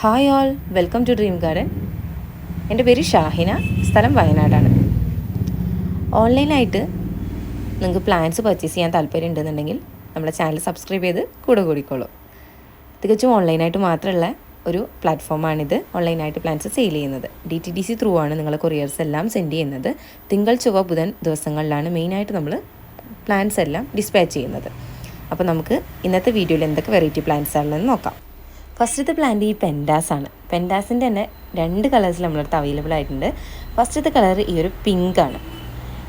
Hi all welcome to dream garden എന്റെ പേര് ഷാഹിന സ്ഥലം വയനാടാണ്. ഓൺലൈനായിട്ട് നിങ്ങൾക്ക് പ്ലാൻസ് പർച്ചേസ് ചെയ്യാൻ താല്പര്യം ഉണ്ടെന്നുണ്ടെങ്കിൽ നമ്മുടെ ചാനൽ സബ്സ്ക്രൈബ് ചെയ്ത് കൂടെ കൂടിക്കോളൂ. തികച്ചും ഓൺലൈനായിട്ട് മാത്രമുള്ള ഒരു പ്ലാറ്റ്ഫോമാണിത് ഓൺലൈനായിട്ട് പ്ലാൻസ് സെയിൽ ചെയ്യുന്നത്. D T D C through ആണ് നിങ്ങൾ കൊറിയേഴ്സ് എല്ലാം സെൻഡ് ചെയ്യുന്നത്. തിങ്കൾ ചൊവ്വ ബുധൻ ദിവസങ്ങളിലാണ് മെയിനായിട്ട് നമ്മൾ പ്ലാൻസ് എല്ലാം ഡിസ്പാച്ച് ചെയ്യുന്നത്. അപ്പോൾ നമുക്ക് ഇന്നത്തെ വീഡിയോയിൽ എന്തൊക്കെ വെറൈറ്റി പ്ലാൻസ് ആണെന്ന് നോക്കാം. ഫസ്റ്റത്തെ പ്ലാന്റ് ഈ പെൻഡാസ് ആണ്. പെൻഡാസിന്റെ തന്നെ രണ്ട് കളേഴ്സിൽ നമ്മളടുത്ത് അവൈലബിൾ ആയിട്ടുണ്ട്. ഫസ്റ്റത്തെ കളർ ഈ ഒരു പിങ്ക് ആണ്.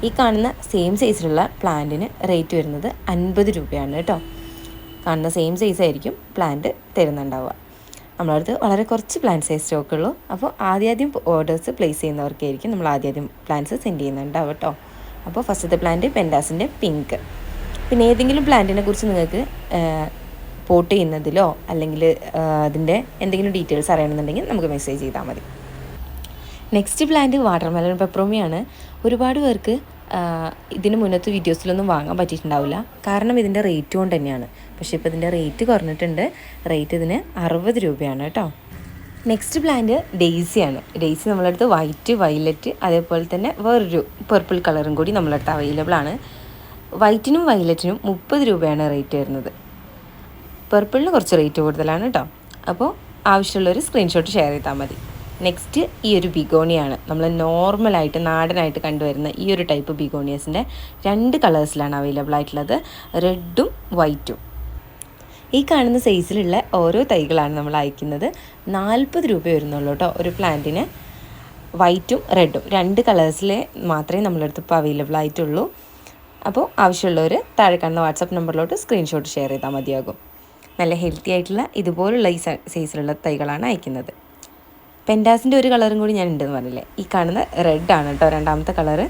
ഈ കാണുന്ന സെയിം സൈസിലുള്ള പ്ലാന്റിന് റേറ്റ് വരുന്നത് അൻപത് രൂപയാണ് കേട്ടോ. കാണുന്ന സെയിം സൈസ് ആയിരിക്കും പ്ലാന്റ് തരുന്നുണ്ടാവുക. നമ്മളടുത്ത് വളരെ കുറച്ച് പ്ലാന്റ് സൈസ് സ്റ്റോക്ക് ഉള്ളൂ. അപ്പോൾ ആദ്യം ആദ്യം ഓർഡേഴ്സ് പ്ലേസ് ചെയ്യുന്നവർക്കായിരിക്കും നമ്മൾ ആദ്യം ആദ്യം പ്ലാന്റ്സ് സെൻഡ് ചെയ്യുന്നുണ്ടാവും കേട്ടോ അപ്പോൾ ഫസ്റ്റത്തെ പ്ലാന്റ് പെൻഡാസിന്റെ പിങ്ക് പിന്നെ ഏതെങ്കിലും പ്ലാന്റിനെ കുറിച്ച് നിങ്ങൾക്ക് പോട്ട് ചെയ്യുന്നതിലോ അല്ലെങ്കിൽ അതിന്റെ എന്തെങ്കിലും ഡീറ്റെയിൽസ് അറിയണമെന്നുണ്ടെങ്കിൽ നമുക്ക് മെസ്സേജ് ചെയ്താൽ മതി. നെക്സ്റ്റ് പ്ലാന്റ് വാട്ടർമെലൺ പെപ്രോമിയാണ് ഒരുപാട് പേർക്ക് ഇതിന് മുന്നത്തെ വീഡിയോസിലൊന്നും വാങ്ങാൻ പറ്റിയിട്ടുണ്ടാവില്ല. കാരണം ഇതിന്റെ റേറ്റ് കൊണ്ട് തന്നെയാണ്. പക്ഷേ ഇപ്പോൾ ഇതിന്റെ റേറ്റ് കുറഞ്ഞിട്ടുണ്ട്. റേറ്റ് ഇതിന് അറുപത് രൂപയാണ് കേട്ടോ. നെക്സ്റ്റ് പ്ലാന്റ് ഡെയ്സിയാണ് ഡെയ്സി നമ്മളടുത്ത് വൈറ്റ് വയലറ്റ് അതേപോലെ തന്നെ വേറൊരു പർപ്പിൾ കളറും കൂടി നമ്മളടുത്ത് അവൈലബിൾ ആണ്. വൈറ്റിനും വയലറ്റിനും മുപ്പത് രൂപയാണ് റേറ്റ് വരുന്നത്. പർപ്പിളിന് കുറച്ച് റേറ്റ് കൂടുതലാണ് കേട്ടോ അപ്പോൾ ആവശ്യമുള്ളൊരു സ്ക്രീൻഷോട്ട് ഷെയർ ചെയ്താൽ മതി. നെക്സ്റ്റ് ഈ ഒരു ബിഗോണിയാണ്. നമ്മൾ നോർമലായിട്ട് നാടനായിട്ട് കണ്ടുവരുന്ന ഈ ഒരു ടൈപ്പ് ബിഗോണിയസിന്റെ രണ്ട് കളേഴ്സിലാണ് അവൈലബിൾ ആയിട്ടുള്ളത്. റെഡും വൈറ്റും ഈ കാണുന്ന സൈസിലുള്ള ഓരോ തൈകളാണ് നമ്മൾ അയക്കുന്നത്. നാൽപ്പത് രൂപ വരുന്നുള്ളൂ കേട്ടോ ഒരു പ്ലാന്റിന് വൈറ്റും റെഡും രണ്ട് കളേഴ്സിൽ മാത്രമേ നമ്മളടുത്ത് ഇപ്പോൾ അവൈലബിൾ ആയിട്ടുള്ളൂ. അപ്പോൾ ആവശ്യമുള്ളവർ താഴെ കാണുന്ന വാട്സപ്പ് നമ്പറിലോട്ട് സ്ക്രീൻഷോട്ട് ഷെയർ ചെയ്താൽ മതിയാകും. നല്ല ഹെൽത്തി ആയിട്ടുള്ള ഇതുപോലുള്ള ഈ സൈസിലുള്ള തൈകളാണ് അയക്കുന്നത്. പെൻഡാസിന്റെ ഒരു കളറും കൂടി ഞാൻ ഉണ്ടെന്ന് പറഞ്ഞില്ലേ? ഈ കാണുന്ന റെഡ് ആണ് കേട്ടോ രണ്ടാമത്തെ കളറ്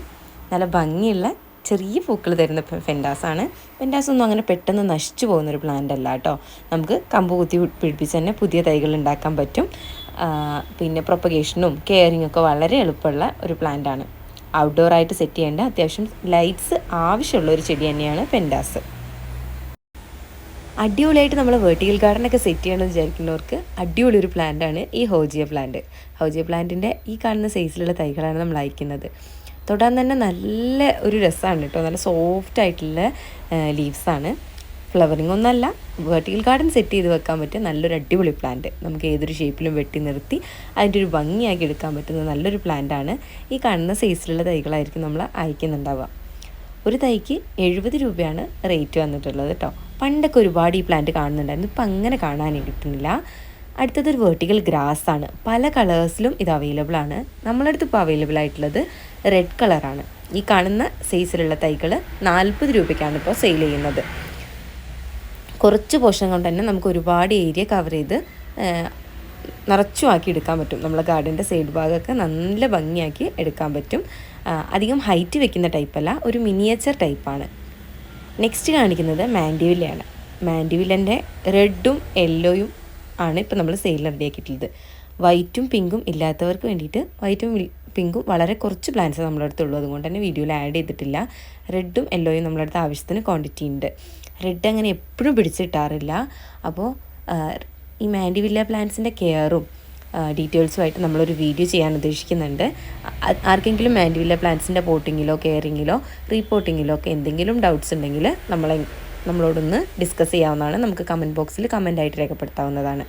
നല്ല ഭംഗിയുള്ള ചെറിയ പൂക്കൾ തരുന്ന ഫെൻഡാസാണ് ഫെൻഡാസ് ഒന്നും അങ്ങനെ പെട്ടെന്ന് നശിച്ചു പോകുന്ന ഒരു പ്ലാന്റ് അല്ല കേട്ടോ നമുക്ക് കമ്പ് കുത്തി പിടിപ്പിച്ച് തന്നെ പുതിയ തൈകൾ ഉണ്ടാക്കാൻ പറ്റും. പിന്നെ പ്രൊപ്പഗേഷനും കെയറിങ് ഒക്കെ വളരെ എളുപ്പമുള്ള ഒരു പ്ലാന്റാണ് ഔട്ട്ഡോർ ആയിട്ട് സെറ്റ് ചെയ്യേണ്ട അത്യാവശ്യം ലൈറ്റ്സ് ആവശ്യമുള്ള ഒരു ചെടി തന്നെയാണ് പെൻഡാസ് അടിപൊളിയായിട്ട് നമ്മൾ വേർട്ടിക്കൽ ഗാർഡനൊക്കെ സെറ്റ് ചെയ്യണമെന്ന് വിചാരിക്കുന്നവർക്ക് അടിപൊളി ഒരു പ്ലാന്റാണ് ഈ ഹോജിയ പ്ലാന്റ് ഹോജിയ പ്ലാന്റിന്റെ ഈ കാണുന്ന സൈസിലുള്ള തൈകളാണ് നമ്മൾ അയക്കുന്നത്. തൊടാൻ തന്നെ നല്ല ഒരു രസമാണ് കേട്ടോ. നല്ല സോഫ്റ്റ് ആയിട്ടുള്ള ലീവ്സാണ് ഫ്ലവറിംഗ് ഒന്നല്ല വെർട്ടിക്കൽ ഗാർഡൻ സെറ്റ് ചെയ്ത് വെക്കാൻ പറ്റിയ നല്ലൊരു അടിപൊളി പ്ലാന്റ് നമുക്ക് ഏതൊരു ഷേപ്പിലും വെട്ടി നിർത്തി അതിന്റെ ഒരു ഭംഗിയാക്കി എടുക്കാൻ പറ്റുന്ന നല്ലൊരു പ്ലാന്റാണ് ഈ കാണുന്ന സൈസിലുള്ള തൈകളായിരിക്കും നമ്മൾ അയക്കുന്നുണ്ടാവുക. ഒരു തൈക്ക് എഴുപത് രൂപയാണ് റേറ്റ് വന്നിട്ടുള്ളത് കേട്ടോ. പണ്ടൊക്കെ ഒരുപാട് ഈ പ്ലാന്റ് കാണുന്നുണ്ടായിരുന്നു. ഇപ്പം അങ്ങനെ കാണാൻ കിട്ടുന്നില്ല. അടുത്തതൊരു വെർട്ടിക്കൽ ഗ്രാസ് ആണ്. പല കളേഴ്സിലും ഇത് അവൈലബിൾ ആണ്. നമ്മളടുത്ത് ഇപ്പോൾ അവൈലബിൾ ആയിട്ടുള്ളത് റെഡ് കളറാണ് ഈ കാണുന്ന സൈസിലുള്ള തൈകൾ നാൽപ്പത് രൂപയ്ക്കാണ് ഇപ്പോൾ സെയിൽ ചെയ്യുന്നത്. കുറച്ച് പോഷൻ കൊണ്ട് തന്നെ നമുക്ക് ഒരുപാട് ഏരിയ കവർ ചെയ്ത് നിറച്ചു ആക്കി എടുക്കാൻ പറ്റും. നമ്മളെ ഗാർഡന്റെ സൈഡ് ഭാഗമൊക്കെ നല്ല ഭംഗിയാക്കി എടുക്കാൻ പറ്റും. അധികം ഹൈറ്റ് വെക്കുന്ന ടൈപ്പല്ല ഒരു മിനിയേച്ചർ ടൈപ്പാണ് നെക്സ്റ്റ് കാണിക്കുന്നത് മാൻഡിവില്ലയാണ് മാൻഡിവില്ലന്റെ റെഡും യെല്ലോയും ആണ് ഇപ്പോൾ നമ്മൾ സെയിൽ റെഡിയാക്കിയിട്ടുള്ളത്. വൈറ്റും പിങ്കും ഇല്ലാത്തവർക്ക് വേണ്ടിയിട്ട് വൈറ്റും പിങ്കും വളരെ കുറച്ച് പ്ലാന്റ്സ് നമ്മുടെ അടുത്തുള്ളൂ അതുകൊണ്ട് തന്നെ വീഡിയോയിൽ ആഡ് ചെയ്തിട്ടില്ല. റെഡും യെല്ലോയും നമ്മുടെ അടുത്ത് ആവശ്യത്തിന് ക്വാണ്ടിറ്റി ഉണ്ട്. റെഡ് അങ്ങനെ എപ്പോഴും പിടിച്ചിട്ടാറില്ല. അപ്പോൾ ഈ മാൻഡിവില്ല പ്ലാന്റ്സിന്റെ കെയറും ഡീറ്റെയിൽസുമായിട്ട് നമ്മളൊരു വീഡിയോ ചെയ്യാൻ ഉദ്ദേശിക്കുന്നുണ്ട്. ആർക്കെങ്കിലും മാൻഡിവില്ല പ്ലാന്റ്സിന്റെ പോട്ടിങ്ങിലോ കെയറിങ്ങിലോ റീപോട്ടിങ്ങിലോ ഒക്കെ എന്തെങ്കിലും ഡൗട്ട്സ് ഉണ്ടെങ്കിൽ നമ്മളെ നമ്മളോടൊന്ന് ഡിസ്കസ് ചെയ്യാവുന്നതാണ്. നമുക്ക് കമന്റ് ബോക്സിൽ കമന്റായിട്ട് രേഖപ്പെടുത്താവുന്നതാണ്.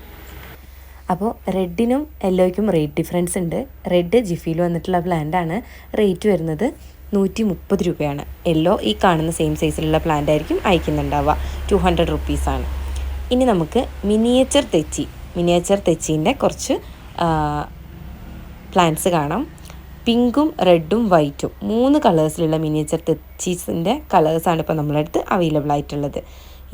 അപ്പോൾ റെഡിനും യെല്ലോയ്ക്കും റേറ്റ് ഡിഫറൻസ് ഉണ്ട്. റെഡ് ജിഫിയിൽ വന്നിട്ടുള്ള പ്ലാന്റാണ് റേറ്റ് വരുന്നത് നൂറ്റി മുപ്പത് രൂപയാണ്. യെല്ലോ ഈ കാണുന്ന സെയിം സൈസിലുള്ള പ്ലാന്റ് ആയിരിക്കും അയക്കുന്നുണ്ടാവുക. ടു ഹൺഡ്രഡ് റുപ്പീസാണ് ഇനി നമുക്ക് മിനിയേച്ചർ തെച്ചി. മിനിയേച്ചർ തെച്ചീന്റെ കുറച്ച് പ്ലാന്റ്സ് കാണാം. പിങ്കും റെഡും വൈറ്റും മൂന്ന് കളേഴ്സിലുള്ള മിനിയേച്ചർ തെച്ചീസിന്റെ കളേഴ്സാണ് ഇപ്പോൾ നമ്മുടെ അടുത്ത് അവൈലബിൾ ആയിട്ടുള്ളത്.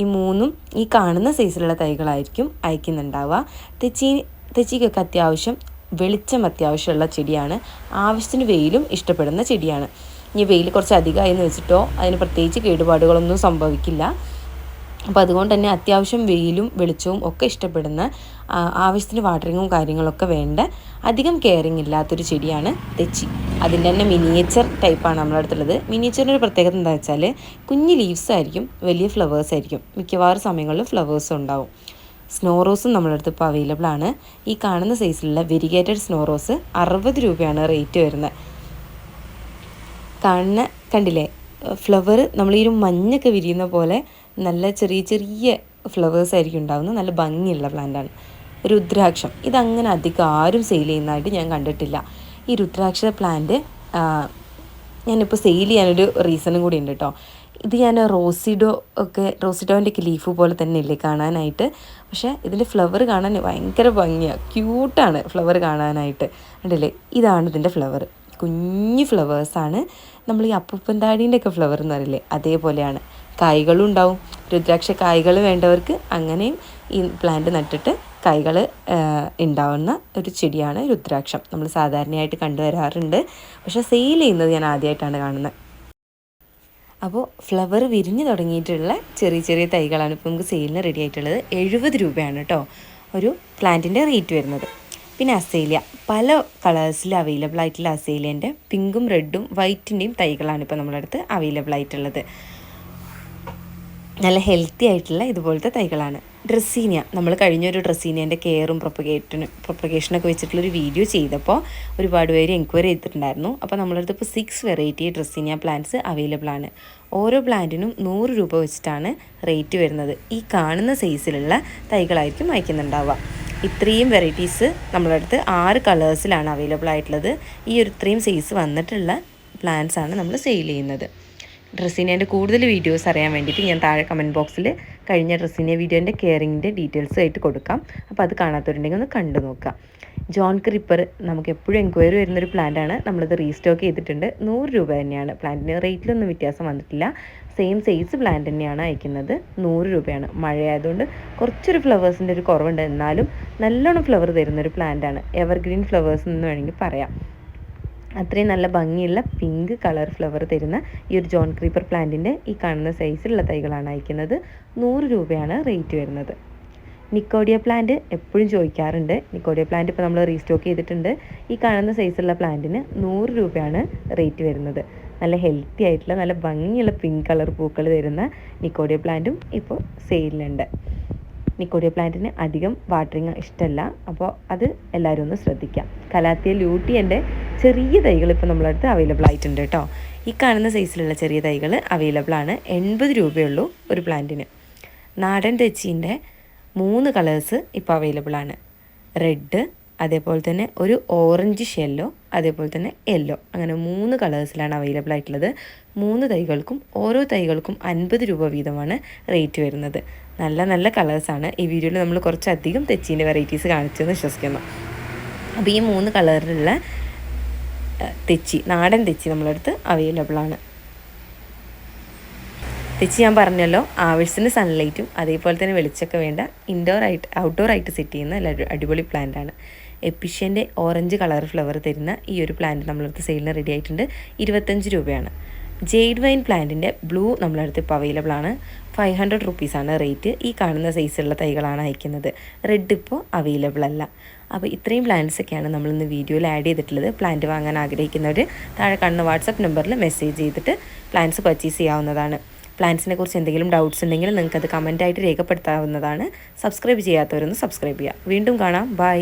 ഈ മൂന്നും ഈ കാണുന്ന സൈസിലുള്ള തൈകളായിരിക്കും അയക്കുന്നുണ്ടാവുക. തെച്ചി തെച്ചിക്കൊക്കെ അത്യാവശ്യം വെളിച്ചം അത്യാവശ്യമുള്ള ചെടിയാണ്. ആവശ്യത്തിന് വെയിലും ഇഷ്ടപ്പെടുന്ന ചെടിയാണ്. ഇനി വെയിൽ കുറച്ച് അധികമായി എന്ന് വെച്ചിട്ടോ അതിന് പ്രത്യേകിച്ച് കേടുപാടുകളൊന്നും സംഭവിക്കില്ല. അപ്പോൾ അതുകൊണ്ട് തന്നെ അത്യാവശ്യം വെയിലും വെളിച്ചവും ഒക്കെ ഇഷ്ടപ്പെടുന്ന ആവശ്യത്തിന് വാട്ടറിങ്ങും കാര്യങ്ങളൊക്കെ വേണ്ട അധികം കെയറിങ് ഇല്ലാത്തൊരു ചെടിയാണ് തെച്ചി. അതിന്റെ തന്നെ മിനിയേച്ചർ ടൈപ്പാണ് നമ്മുടെ അടുത്തുള്ളത്. മിനിയേച്ചറിന്റെ ഒരു പ്രത്യേകത എന്താ വെച്ചാൽ കുഞ്ഞ് ലീവ്സ് ആയിരിക്കും വലിയ ഫ്ലവേഴ്സ് ആയിരിക്കും. മിക്കവാറും സമയങ്ങളിലും ഫ്ലവേഴ്സ് ഉണ്ടാവും. സ്നോ റോസും നമ്മുടെ അടുത്ത് ഇപ്പോൾ അവൈലബിൾ ആണ്. ഈ കാണുന്ന സൈസിലുള്ള വെരിഗേറ്റഡ് സ്നോ റോസ് അറുപത് രൂപയാണ് റേറ്റ് വരുന്നത്. കാണുന്ന കണ്ടില്ലേ ഫ്ലവർ നമ്മൾ ഈ ഒരു മഞ്ഞൊക്കെ വിരിയുന്ന പോലെ നല്ല ചെറിയ ചെറിയ ഫ്ലവേഴ്സ് ആയിരിക്കും ഉണ്ടാകുന്നത് നല്ല ഭംഗിയുള്ള പ്ലാന്റാണ് രുദ്രാക്ഷം. ഇതങ്ങനെ അധികം ആരും സെയിൽ ചെയ്യുന്നതായിട്ട് ഞാൻ കണ്ടിട്ടില്ല. ഈ രുദ്രാക്ഷ പ്ലാന്റ് ഞാനിപ്പോൾ സെയിൽ ചെയ്യാനൊരു റീസണും കൂടി ഉണ്ട് കേട്ടോ ഇത് ഞാൻ റോസിഡോ ഒക്കെ റോസിഡോന്റെ ഒക്കെ ലീഫ് പോലെ തന്നെ ഇല്ലേ കാണാനായിട്ട്. പക്ഷേ ഇതിന്റെ ഫ്ലവർ കാണാൻ ഭയങ്കര ഭംഗിയാണ് ക്യൂട്ടാണ് ഫ്ലവർ കാണാനായിട്ട്. ഉണ്ടല്ലേ ഇതാണ് ഇതിന്റെ ഫ്ലവർ കുഞ്ഞു ഫ്ലവേഴ്സാണ് നമ്മൾ ഈ അപ്പൂപ്പൻ താടീന്റെ ഒക്കെ ഫ്ലവർ എന്ന് പറയില്ലേ? അതേപോലെയാണ്. കായ്കളും ഉണ്ടാവും രുദ്രാക്ഷ കായ്കൾ വേണ്ടവർക്ക് അങ്ങനെയും ഈ പ്ലാന്റ് നട്ടിട്ട് കായ്കൾ ഉണ്ടാവുന്ന ഒരു ചെടിയാണ് രുദ്രാക്ഷം. നമ്മൾ സാധാരണയായിട്ട് കണ്ടുവരാറുണ്ട്. പക്ഷെ സെയിൽ ചെയ്യുന്നത് ഞാൻ ആദ്യമായിട്ടാണ് കാണുന്നത് അപ്പോൾ ഫ്ലവർ വിരിഞ്ഞു തുടങ്ങിയിട്ടുള്ള ചെറിയ ചെറിയ തൈകളാണ് ഇപ്പോൾ നമുക്ക് സെയിലിന് റെഡി ആയിട്ടുള്ളത്. എഴുപത് രൂപയാണ് കേട്ടോ ഒരു പ്ലാന്റിന്റെ റേറ്റ് വരുന്നത്. പിന്നെ അസേലിയ പല കളേഴ്സിൽ അവൈലബിൾ ആയിട്ടുള്ള അസേലിയന്റെ പിങ്കും റെഡും വൈറ്റിന്റെയും തൈകളാണ് ഇപ്പോൾ നമ്മളടുത്ത് അവൈലബിൾ ആയിട്ടുള്ളത്. നല്ല ഹെൽത്തി ആയിട്ടുള്ള ഇതുപോലത്തെ തൈകളാണ്. ഡ്രസ്സീനിയ നമ്മൾ കഴിഞ്ഞൊരു ഡ്രസ്സീനിയന്റെ കെയറും പ്രൊപ്പഗേറ്റിന് പ്രൊപ്പഗേഷനൊക്കെ വെച്ചിട്ടുള്ളൊരു വീഡിയോ ചെയ്തപ്പോൾ ഒരുപാട് പേര് എൻക്വയറി ചെയ്തിട്ടുണ്ടായിരുന്നു. അപ്പോൾ നമ്മളടുത്ത് ഇപ്പോൾ six variety dracaena plants available ആണ്. ഓരോ പ്ലാന്റിനും നൂറ് രൂപ വെച്ചിട്ടാണ് റേറ്റ് വരുന്നത്. ഈ കാണുന്ന സൈസിലുള്ള തൈകളായിരിക്കും അയക്കുന്നുണ്ടാവുക ഇത്രയും വെറൈറ്റീസ് നമ്മളടുത്ത് ആറ് കളേഴ്സിലാണ് അവൈലബിൾ ആയിട്ടുള്ളത്. ഈ ഒരു ഇത്രയും സൈസ് വന്നിട്ടുള്ള പ്ലാന്റ്സ് ആണ് നമ്മൾ സെയിൽ ചെയ്യുന്നത്. ഡ്രസ്സിന്റെ കൂടുതൽ വീഡിയോസ് അറിയാൻ വേണ്ടിയിട്ട് ഞാൻ താഴെ കമന്റ് ബോക്സിൽ കഴിഞ്ഞ ഡ്രസ്സിനെ വീഡിയോന്റെ കെയറിങ്ങിന്റെ ഡീറ്റെയിൽസ് ആയിട്ട് കൊടുക്കാം. അപ്പോൾ അത് കാണാത്തവരുണ്ടെങ്കിൽ ഒന്ന് കണ്ടു നോക്കാം ജോൺ ക്രിപ്പർ നമുക്ക് എപ്പോഴും എൻക്വയറി വരുന്നൊരു പ്ലാന്റാണ് നമ്മളിത് റീസ്റ്റോക്ക് ചെയ്തിട്ടുണ്ട്. നൂറ് രൂപ തന്നെയാണ്. പ്ലാന്റിന് റേറ്റിലൊന്നും വ്യത്യാസം വന്നിട്ടില്ല. സെയിം സൈസ് പ്ലാന്റ് തന്നെയാണ് അയക്കുന്നത്. നൂറ് രൂപയാണ്. മഴയായതുകൊണ്ട് കുറച്ചൊരു ഫ്ലവേഴ്സിന്റെ ഒരു കുറവുണ്ട്. എന്നാലും നല്ലോണം ഫ്ലവർ തരുന്നൊരു പ്ലാന്റാണ് എവർഗ്രീൻ ഫ്ലവേഴ്സ് എന്ന് വേണമെങ്കിൽ പറയാം. അത്രയും നല്ല ഭംഗിയുള്ള പിങ്ക് കളർ ഫ്ലവർ തരുന്ന ഈ ഒരു ജോൺ ക്രീപ്പർ പ്ലാന്റിന്റെ ഈ കാണുന്ന സൈസിലുള്ള തൈകളാണ് അയക്കുന്നത്. നൂറ് രൂപയാണ് റേറ്റ് വരുന്നത്. നിക്കോഡിയ പ്ലാന്റ് എപ്പോഴും ചോദിക്കാറുണ്ട്. നിക്കോഡിയ പ്ലാന്റ് ഇപ്പോൾ നമ്മൾ റീസ്റ്റോക്ക് ചെയ്തിട്ടുണ്ട്. ഈ കാണുന്ന സൈസുള്ള പ്ലാന്റിന് നൂറ് രൂപയാണ് റേറ്റ് വരുന്നത്. നല്ല ഹെൽത്തി ആയിട്ടുള്ള നല്ല ഭംഗിയുള്ള പിങ്ക് കളർ പൂക്കൾ തരുന്ന നിക്കോഡിയ പ്ലാന്റും ഇപ്പോൾ സെയിലുണ്ട് നിക്കോഡിയ പ്ലാന്റിന് അധികം വാട്ടറിങ് ഇഷ്ടമല്ല അപ്പോൾ അത് എല്ലാവരും ഒന്ന് ശ്രദ്ധിക്കാം കലാത്തിയ ലൂട്ടിയന്റെ ചെറിയ തൈകൾ ഇപ്പോൾ നമ്മളടുത്ത് അവൈലബിൾ ആയിട്ടുണ്ട് കേട്ടോ. ഈ കാണുന്ന സൈസിലുള്ള ചെറിയ തൈകൾ അവൈലബിൾ ആണ്. എൺപത് രൂപയുള്ളൂ ഒരു പ്ലാന്റിന്. നാടൻ തെച്ചീന്റെ മൂന്ന് കളേഴ്സ് ഇപ്പോൾ അവൈലബിൾ ആണ്. റെഡ് അതേപോലെ തന്നെ ഒരു ഓറഞ്ച് ഷെല്ലോ അതേപോലെ തന്നെ യെല്ലോ അങ്ങനെ മൂന്ന് കളേഴ്സിലാണ് അവൈലബിൾ ആയിട്ടുള്ളത്. മൂന്ന് തൈകൾക്കും ഓരോ തൈകൾക്കും അൻപത് രൂപ വീതമാണ് റേറ്റ് വരുന്നത്. നല്ല നല്ല കളേഴ്സാണ് ഈ വീഡിയോയിൽ നമ്മൾ കുറച്ചധികം തെച്ചീന്റെ വെറൈറ്റീസ് കാണിച്ചെന്ന് വിശ്വസിക്കുന്നു. അപ്പോൾ ഈ മൂന്ന് കളറിലുള്ള തെച്ചി നാടൻ തെച്ചി നമ്മളടുത്ത് അവൈലബിൾ ആണ്. തെച്ചി ഞാൻ പറഞ്ഞല്ലോ ആവശ്യത്തിന് സൺലൈറ്റും അതേപോലെ തന്നെ വെളിച്ചൊക്കെ വേണ്ട ഇൻഡോർ ആയിട്ട് ഔട്ട്ഡോർ ആയിട്ട് സെറ്റ് ചെയ്യുന്ന അടിപൊളി പ്ലാന്റ് ആണ്. എപ്പിഷ്യന്റെ ഓറഞ്ച് കളർ ഫ്ലവർ തരുന്ന ഈ ഒരു പ്ലാന്റ് നമ്മളടുത്ത് സെയിലിന് റെഡി ആയിട്ടുണ്ട്. ഇരുപത്തഞ്ച് രൂപയാണ്. ജെയ്ഡ് വൈൻ പ്ലാന്റിന്റെ ബ്ലൂ നമ്മളടുത്ത് ഇപ്പോൾ അവൈലബിൾ ആണ്. ഫൈവ് ഹൺഡ്രഡ് റുപ്പീസാണ് റേറ്റ്. ഈ കാണുന്ന സൈസുള്ള തൈകളാണ് അയക്കുന്നത്. റെഡ് ഇപ്പോൾ അവൈലബിൾ അല്ല. അപ്പോൾ ഇത്രയും പ്ലാന്റ്സ് ഒക്കെയാണ് നമ്മളിന്ന് വീഡിയോയിൽ ആഡ് ചെയ്തിട്ടുള്ളത്. പ്ലാന്റ് വാങ്ങാൻ ആഗ്രഹിക്കുന്നവർ താഴെ കാണുന്ന വാട്സപ്പ് നമ്പറിൽ മെസ്സേജ് ചെയ്തിട്ട് പ്ലാന്റ്സ് പർച്ചേസ് ചെയ്യാവുന്നതാണ്. പ്ലാന്റ്സിനെ കുറിച്ച് എന്തെങ്കിലും ഡൗട്ട്സ് ഉണ്ടെങ്കിൽ നിങ്ങൾക്ക് അത് കമന്റായിട്ട് രേഖപ്പെടുത്താവുന്നതാണ്. സബ്സ്ക്രൈബ് ചെയ്യാത്തവരൊന്ന് സബ്സ്ക്രൈബ് ചെയ്യുക. വീണ്ടും കാണാം. ബൈ